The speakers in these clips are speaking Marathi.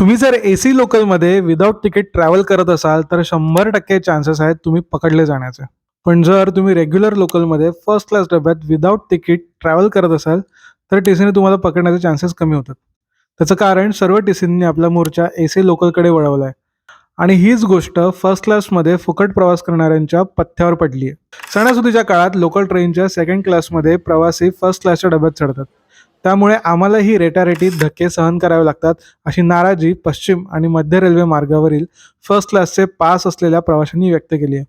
तुम्ही जर ए सी लोकलमध्ये विदाऊट तिकीट ट्रॅव्हल करत असाल तर शंभर टक्के चान्सेस आहेत तुम्ही पकडले जाण्याचे. पण जर तुम्ही रेग्युलर लोकलमध्ये फर्स्ट क्लास डब्यात विदाऊट तिकीट ट्रॅव्हल करत असाल तर टी सीने तुम्हाला पकडण्याचे चान्सेस कमी होतात. त्याचं कारण सर्व टी सींनी आपला मोर्चा ए सी लोकलकडे वळवला आहे आणि हीच गोष्ट फर्स्ट क्लासमध्ये फुकट प्रवास करणाऱ्यांच्या पथ्यावर पडली आहे सणासुदीच्या काळात लोकल ट्रेनच्या सेकंड क्लासमध्ये प्रवासी फर्स्ट क्लासच्या डब्यात चढतात. त्यामुळे आम्हालाही रेटारेटीत धक्के सहन करावे लागतात अशी नाराजी पश्चिम आणि मध्य रेल्वे मार्गावरील फर्स्ट क्लासचे पास असलेल्या प्रवाशांनी व्यक्त केली आहे.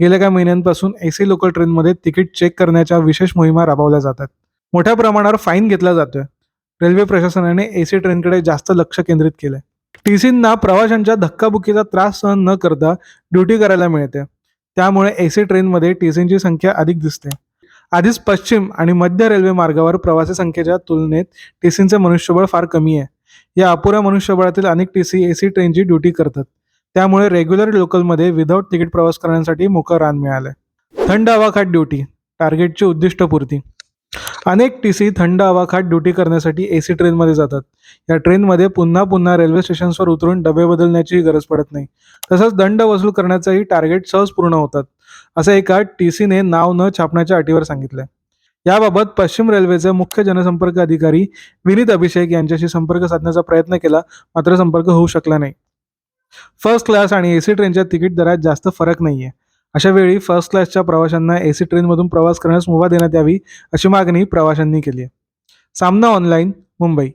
गेल्या काही महिन्यांपासून ए सी लोकल ट्रेनमध्ये तिकीट चेक करण्याच्या विशेष मोहिमा राबवल्या जातात. मोठ्या प्रमाणावर फाईन घेतला जातोय. रेल्वे प्रशासनाने ए सी ट्रेनकडे जास्त लक्ष केंद्रित केलंय. टी सींना प्रवाशांच्या धक्काबुक्कीचा त्रास सहन न करता ड्युटी करायला मिळते. त्यामुळे ए सी ट्रेनमध्ये टी सींची संख्या अधिक दिसते. आधीच पश्चिम आणि मध्य रेल्वे मार्गावर प्रवासी संख्येच्या तुलनेत टीसीचे मनुष्यबळ फार कमी आहे. या अपुऱ्या मनुष्यबळातील अनेक टी सी ट्रेनची ड्युटी करतात. त्यामुळे रेग्युलर लोकलमध्ये विदाऊट तिकीट प्रवास करण्यासाठी मोकळं रान मिळालंय. थंड हवाखाट ड्युटी टार्गेटची उद्दिष्टपूर्ती. अनेक टी सी थंड हवाखाट ड्युटी करण्यासाठी ए सी ट्रेनमध्ये जातात. या ट्रेनमध्ये पुन्हा पुन्हा रेल्वे स्टेशन्सवर उतरून डबे बदलण्याची गरज पडत नाही. तसंच दंड वसूल करण्याचंही टार्गेट सहज पूर्ण होतात. असं एका टी सीने नाव न छापण्याच्या अटीवर सांगितलंय. याबाबत पश्चिम रेल्वेचे मुख्य जनसंपर्क अधिकारी विनीत अभिषेक यांच्याशी संपर्क साधण्याचा प्रयत्न केला मात्र संपर्क होऊ शकला नाही. फर्स्ट क्लास आणि एसी ट्रेनच्या तिकीट दरात जास्त फरक नाहीये. अशा वेळी फर्स्ट क्लासच्या प्रवाशांना एसी ट्रेनमधून प्रवास करण्यास मुभा देण्यात यावी अशी मागणी प्रवाशांनी केली आहे सामना ऑनलाईन मुंबई.